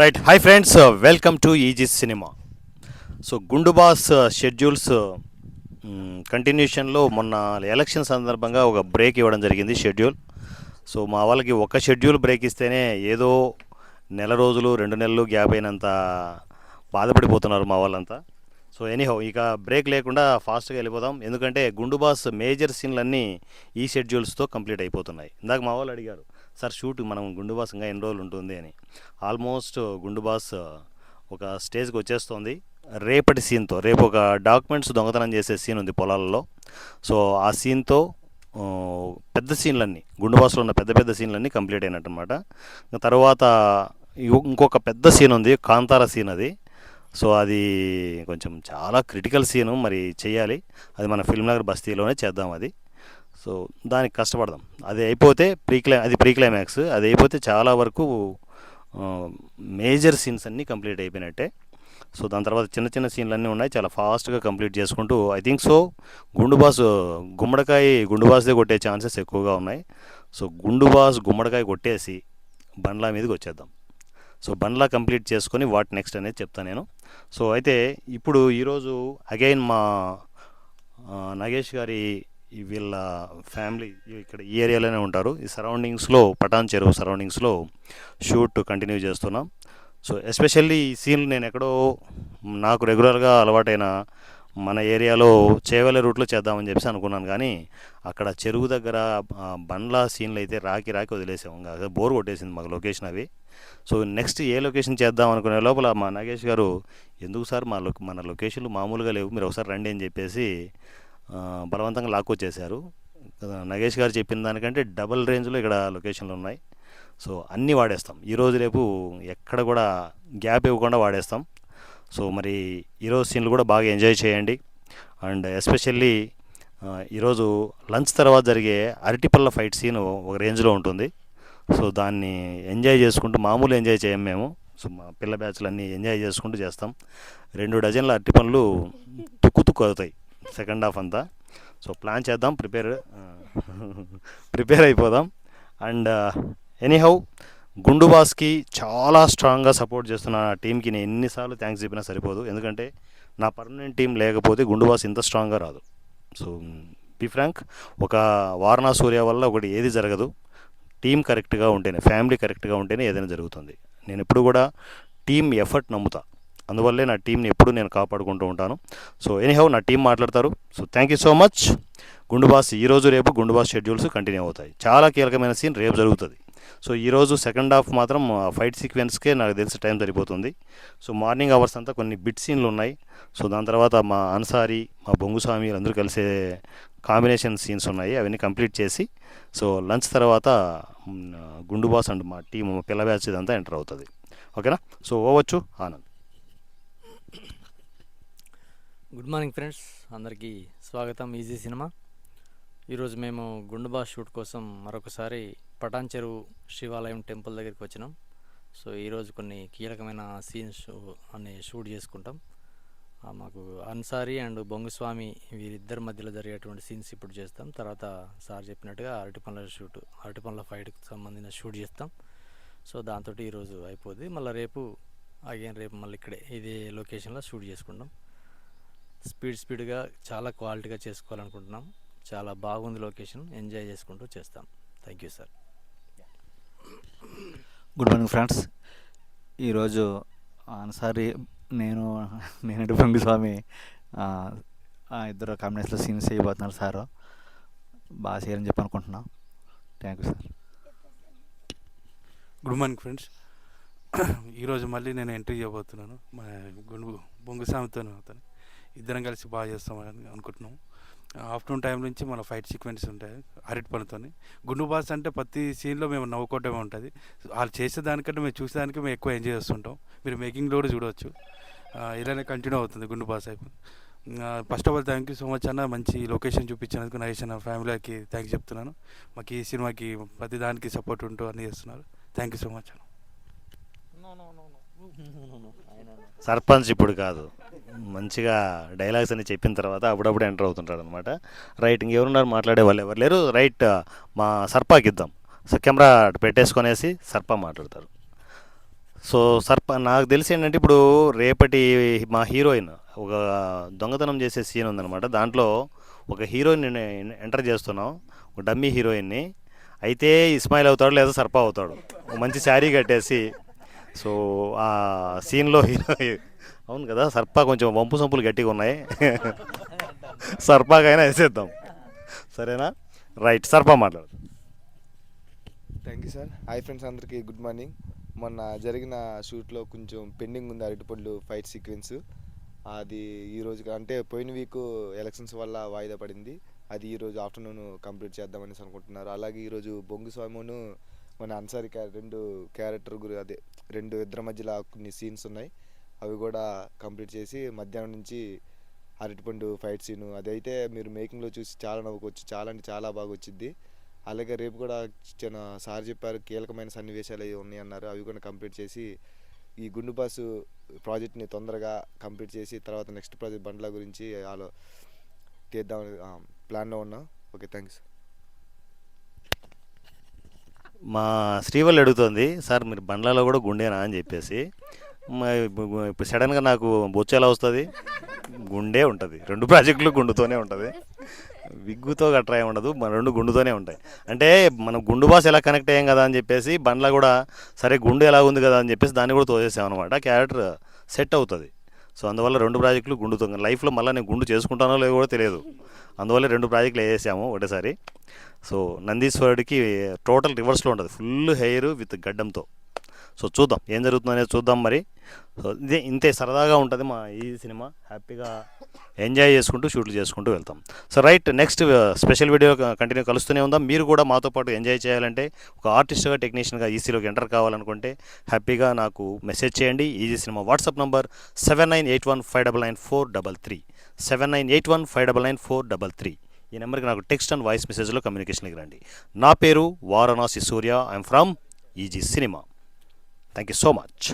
Right hi friends welcome to Easy Cinema so Gundu boss schedules కంటిన్యూషన్లో మొన్న election సందర్భంగా ఒక break ఇవ్వడం జరిగింది షెడ్యూల్ సో మా వాళ్ళకి ఒక షెడ్యూల్ బ్రేక్ ఇస్తేనే ఏదో నెల రోజులు రెండు నెలలు గ్యాప్ అయినంత బాధపడిపోతున్నారు మా వాళ్ళంతా. సో ఎనీహో ఇక బ్రేక్ లేకుండా ఫాస్ట్గా వెళ్ళిపోదాం. ఎందుకంటే గుండు బాస్ మేజర్ సీన్లన్నీ ఈ షెడ్యూల్స్తో కంప్లీట్ అయిపోతున్నాయి. ఇందాక మా వాళ్ళు అడిగారు సార్ షూట్ మనం గుండు బాస్ ఇంకా ఎన్ని రోజులు ఉంటుంది? అని. ఆల్మోస్ట్ గుండు బాస్ ఒక స్టేజ్కి వచ్చేస్తుంది. రేపటి సీన్తో రేపు ఒక డాక్యుమెంట్స్ దొంగతనం చేసే సీన్ ఉంది పొలాలలో. సో ఆ సీన్తో పెద్ద సీన్లన్నీ గుండుబాస్లో ఉన్న పెద్ద పెద్ద సీన్లన్నీ కంప్లీట్ అయినట్టు అనమాట తర్వాత ఇంకొక పెద్ద సీన్ ఉంది కాంతార సీన్ అది. సో అది కొంచెం చాలా క్రిటికల్ సీను మరి చేయాలి. అది మన ఫిల్మ్ నగర్ బస్తీలోనే చేద్దాం అది. సో దానికి కష్టపడదాం. అది అయిపోతే ప్రీ క్లై అది ప్రీ క్లైమాక్స్ అది అయిపోతే చాలా వరకు మేజర్ సీన్స్ అన్నీ కంప్లీట్ అయిపోయినట్టే. సో దాని తర్వాత చిన్న చిన్న సీన్లు అన్నీ ఉన్నాయి. చాలా ఫాస్ట్గా కంప్లీట్ చేసుకుంటూ I think so Gundu boss గుమ్మడికాయ గుండు బాస్దే కొట్టే ఛాన్సెస్ ఎక్కువగా ఉన్నాయి. సో గుండు బాస్ గుమ్మడికాయ కొట్టేసి బండ్ల మీదకి వచ్చేద్దాం. సో బండ్లా కంప్లీట్ చేసుకొని వాట్ నెక్స్ట్ అనేది చెప్తాను నేను. సో అయితే ఇప్పుడు ఈరోజు అగైన్ మా నగేష్ నాగేష్ గారి ఈ వీళ్ళ ఫ్యామిలీ ఇక్కడ ఈ ఏరియాలోనే ఉంటారు. ఈ సరౌండింగ్స్లో పటాన్ చెరువు సరౌండింగ్స్లో షూట్ కంటిన్యూ చేస్తున్నాం. సో ఎస్పెషల్లీ ఈ సీన్ నేను ఎక్కడో నాకు రెగ్యులర్గా అలవాటైన మన ఏరియాలో చేవల రూట్లో చేద్దామని చెప్పేసి అనుకున్నాను. కానీ అక్కడ చెరువు దగ్గర బండ్ల సీన్లు అయితే రాకి రాకి వదిలేసాము ఇంకా బోర్ కొట్టేసింది మాకు లొకేషన్ అవి. సో నెక్స్ట్ ఏ లొకేషన్ చేద్దాం అనుకునే లోపల మా నాగేష్ గారు ఎందుకు సార్ మా లొ మన లొకేషన్లు మామూలుగా లేవు మీరు ఒకసారి రండి అని చెప్పేసి బలవంతంగా లాక్కొచ్చేసారు చేశారు. నగేష్ గారు చెప్పిన దానికంటే డబుల్ రేంజ్లో ఇక్కడ లొకేషన్లు ఉన్నాయి. సో అన్నీ వాడేస్తాం. ఈరోజు రేపు ఎక్కడ కూడా గ్యాప్ ఇవ్వకుండా వాడేస్తాం. సో మరి ఈరోజు సీన్లు కూడా బాగా ఎంజాయ్ చేయండి. అండ్ ఎస్పెషల్లీ ఈరోజు లంచ్ తర్వాత జరిగే అరటిపళ్ళ ఫైట్ సీన్ ఒక రేంజ్లో ఉంటుంది. సో దాన్ని ఎంజాయ్ చేసుకుంటూ మామూలు ఎంజాయ్ చేయం మేము. సో మా పిల్ల బ్యాచ్లు అన్నీ ఎంజాయ్ చేసుకుంటూ చేస్తాం. రెండు డజన్ల అరటి పనులు తుక్కు తుక్కు అవుతాయి. సెకండ్ హాఫ్ అంతా. సో ప్లాన్ చేద్దాం ప్రిపేర్ ప్రిపేర్ అయిపోదాం. అండ్ ఎనీహౌ గుండు బాస్కి చాలా స్ట్రాంగ్గా సపోర్ట్ చేస్తున్న నా టీంకి నేను ఎన్నిసార్లు థ్యాంక్స్ చెప్పినా సరిపోదు. ఎందుకంటే నా పర్మనెంట్ టీం లేకపోతే గుండుబాస్ ఇంత స్ట్రాంగ్గా రాదు. సో బి ఫ్రాంక్ ఒక వారణా సూర్య వల్ల ఒకటి ఏది జరగదు. టీం కరెక్ట్గా ఉంటేనే ఫ్యామిలీ కరెక్ట్గా ఉంటేనే ఏదైనా జరుగుతుంది. నేను ఎప్పుడు కూడా టీం ఎఫర్ట్ నమ్ముతా. అందువల్లే నా టీంని ఎప్పుడు నేను కాపాడుకుంటూ ఉంటాను. సో ఎనీహౌ నా టీం మాట్లాడతారు. So thank you so much Gundu boss ఈరోజు రేపు గుండు బాస్ షెడ్యూల్స్ కంటిన్యూ అవుతాయి. చాలా కీలకమైన సీన్ రేపు జరుగుతుంది. సో ఈరోజు సెకండ్ హాఫ్ మాత్రం ఫైట్ సీక్వెన్స్కే నాకు తెలిసి టైం సరిపోతుంది. సో మార్నింగ్ అవర్స్ అంతా కొన్ని బిట్ సీన్లు ఉన్నాయి. సో దాని తర్వాత మా అన్సారీ మా బొంగుస్వామి అందరూ కలిసే కాంబినేషన్ సీన్స్ ఉన్నాయి. అవన్నీ కంప్లీట్ చేసి సో లంచ్ తర్వాత గుండుబాస్ గుండు బాస్ అండ్ మా టీం పిల్ల బ్యాచ్ ఇదంతా ఎంటర్ అవుతుంది. ఓకేనా? సో ఓవచ్చు ఆనంద్. Good morning friends. అందరికీ స్వాగతం. Easy Cinema. ఈరోజు మేము గుండుబా షూట్ కోసం మరొకసారి పటాన్ చెరువు శివాలయం టెంపుల్ దగ్గరికి వచ్చినాం. సో ఈరోజు కొన్ని కీలకమైన సీన్స్ అన్ని షూట్ చేసుకుంటాం. మాకు అన్సారీ అండ్ బొంగుస్వామి వీరిద్దరి మధ్యలో జరిగేటువంటి సీన్స్ ఇప్పుడు చేస్తాం. తర్వాత సార్ చెప్పినట్టుగా అరటి పనుల షూట్ అరటి పనుల ఫైట్కి సంబంధించిన షూట్ చేస్తాం. సో దాంతో ఈరోజు అయిపోద్ది. మళ్ళీ రేపు అగైన్ రేపు మళ్ళీ ఇక్కడే ఇదే లొకేషన్లో షూట్ చేసుకుంటాం. స్పీడ్ స్పీడ్గా చాలా క్వాలిటీగా చేసుకోవాలనుకుంటున్నాం. చాలా బాగుంది లొకేషన్. ఎంజాయ్ చేసుకుంటూ చేస్తాం. Thank you sir. Good morning friends. ఈరోజు అన్సారి నేను నేను పొంగి స్వామి ఆ, ఆ ఇద్దరు కాంబినేషన్లో సీన్స్ చేయబోతున్నారు సారు. బాగా చేయాలని చెప్పి అనుకుంటున్నాం. Thank you sir. Good morning friends. ఈరోజు మళ్ళీ నేను ఎంట్రీ చేయబోతున్నాను. మా గుండు బొంగు సామెతో అవుతాను. ఇద్దరం కలిసి బాగా చేస్తామని అనుకుంటున్నాం. ఆఫ్టర్నూన్ టైం నుంచి మన ఫైట్ సీక్వెన్స్ ఉంటాయి అరటి పనితో గుండు బాస్ అంటే ప్రతి సీన్లో మేము నవ్వుకోవటమే ఉంటుంది. వాళ్ళు చేసేదానికంటే మేము చూసేదానికి మేము ఎక్కువ ఎంజాయ్ చేస్తుంటాం. మీరు మేకింగ్లో కూడా చూడవచ్చు ఇలానే కంటిన్యూ అవుతుంది గుండు బాస్ అయిపోయి first of all thank you so much అన్న మంచి లొకేషన్ చూపించినందుకు నరేష్ అన్న ఫ్యామిలీకి థ్యాంక్స్ చెప్తున్నాను. మాకు ఈ సినిమాకి ప్రతి దానికి సపోర్ట్ ఉంటూ అన్నీ చేస్తున్నారు. థ్యాంక్ యూ సో మచ్ అన్న. సర్పంచ్ ఇప్పుడు కాదు. మంచిగా డైలాగ్స్ అని చెప్పిన తర్వాత అప్పుడప్పుడు ఎంటర్ అవుతుంటాడు అనమాట రైట్ ఇంకెవరున్నారు మాట్లాడే వాళ్ళు ఎవరు లేరు. రైట్ మా సర్పాకి ఇద్దాం. సో కెమెరా పెట్టేసుకునేసి పెట్టేసుకొనేసి సర్ప మాట్లాడతారు. సో సర్ప నాకు తెలిసి ఏంటంటే ఇప్పుడు రేపటి మా హీరోయిన్ ఒక దొంగతనం చేసే సీన్ ఉందన్నమాట. దాంట్లో ఒక హీరోయిన్ ఎంటర్ చేస్తున్నాం. ఒక డమ్మీ హీరోయిన్ని అయితే ఇస్మాయిల్ అవుతాడు లేదా సర్ప అవుతాడు. మంచి శారీ కట్టేసి. సో ఆ సీన్లో హీరో అవును కదా సర్ప కొంచెం వంపు సంపులు గట్టిగా ఉన్నాయి. సర్పాకైనా వేసేద్దాం. సరేనా? రైట్ సర్ప మాట్లాడు. Thank you sir hi friends అందరికీ గుడ్ మార్నింగ్ మొన్న జరిగిన షూట్లో కొంచెం పెండింగ్ ఉంది అరటిపళ్ళు ఫైట్ సీక్వెన్స్ అది ఈరోజు అంటే పోయిన వీక్ ఎలక్షన్స్ వల్ల వాయిదా పడింది. అది ఈరోజు ఆఫ్టర్నూన్ కంప్లీట్ చేద్దామనేసి అనుకుంటున్నారు. అలాగే ఈరోజు బొంగు స్వామిను మన అన్సారీ క్యారె రెండు క్యారెక్టర్ గురి అదే రెండు ఇద్దరి మధ్యలో కొన్ని సీన్స్ ఉన్నాయి. అవి కూడా కంప్లీట్ చేసి మధ్యాహ్నం నుంచి అరటిపండు ఫైట్ సీను అదైతే మీరు మేకింగ్లో చూసి చాలా నవ్వుకోవచ్చు. చాలా అంటే చాలా బాగా వచ్చింది అలాగే రేపు కూడా చిన్న సార్ చెప్పారు కీలకమైన సన్నివేశాలు అవి ఉన్నాయి అన్నారు. అవి కూడా కంప్లీట్ చేసి ఈ గుండు బాసు ప్రాజెక్ట్ని తొందరగా కంప్లీట్ చేసి తర్వాత నెక్స్ట్ ప్రాజెక్ట్ బండ్ల గురించి ఆలో తీద్దాం ప్లాన్లో ఉన్నాం. ఓకే థ్యాంక్స్ మా శ్రీవల్లి అడుగుతుంది సార్ మీరు బండ్లలో కూడా గుండేనా? అని చెప్పేసి. ఇప్పుడు సడన్గా నాకు బొచ్చు ఎలా వస్తుంది? గుండే ఉంటుంది. రెండు ప్రాజెక్టులు గుండుతోనే ఉంటుంది. విగ్గుతో గట్రా ఏమి ఉండదు. మన రెండు గుండుతోనే ఉంటాయి. అంటే మనం గుండు బాస్ ఎలా కనెక్ట్ అయ్యాం కదా అని చెప్పేసి బండ్ల కూడా సరే గుండు ఎలా ఉంది కదా అని చెప్పేసి దాన్ని కూడా తోసేసాం అనమాట క్యారెక్టర్ సెట్ అవుతుంది. సో అందువల్ల రెండు ప్రాజెక్టులు గుండుతో లైఫ్లో మళ్ళీ నేను గుండు చేసుకుంటానో లేదో కూడా తెలియదు. అందువల్ల రెండు ప్రాజెక్టులు వేసేసాము ఒకటేసారి. సో నందీశ్వరుడికి టోటల్ రివర్స్లో ఉంటుంది. ఫుల్ హెయిర్ విత్ గడ్డంతో. సో చూద్దాం ఏం జరుగుతుందో అనేది చూద్దాం మరి. సో ఇదే ఇంతే సరదాగా ఉంటుంది మా ఈ సినిమా. హ్యాపీగా ఎంజాయ్ చేసుకుంటూ షూట్లు చేసుకుంటూ వెళ్తాం. So right next special video continue కలుస్తూనే ఉందాం. మీరు కూడా మాతో పాటు ఎంజాయ్ చేయాలంటే ఒక ఆర్టిస్ట్గా టెక్నీషియన్గా ఈసీలోకి ఎంటర్ కావాలనుకుంటే హ్యాపీగా నాకు మెసేజ్ చేయండి. Easy Cinema WhatsApp number seven nine eight one five double nine four double three. Seven nine eight one five double nine four double three. ఈ నెంబర్కి నాకు టెక్స్ట్ అండ్ వాయిస్ మెసేజ్లో కమ్యూనికేషన్కి రండి. నా పేరు Varanasi Surya. I'm from Easy Cinema. Thank you so much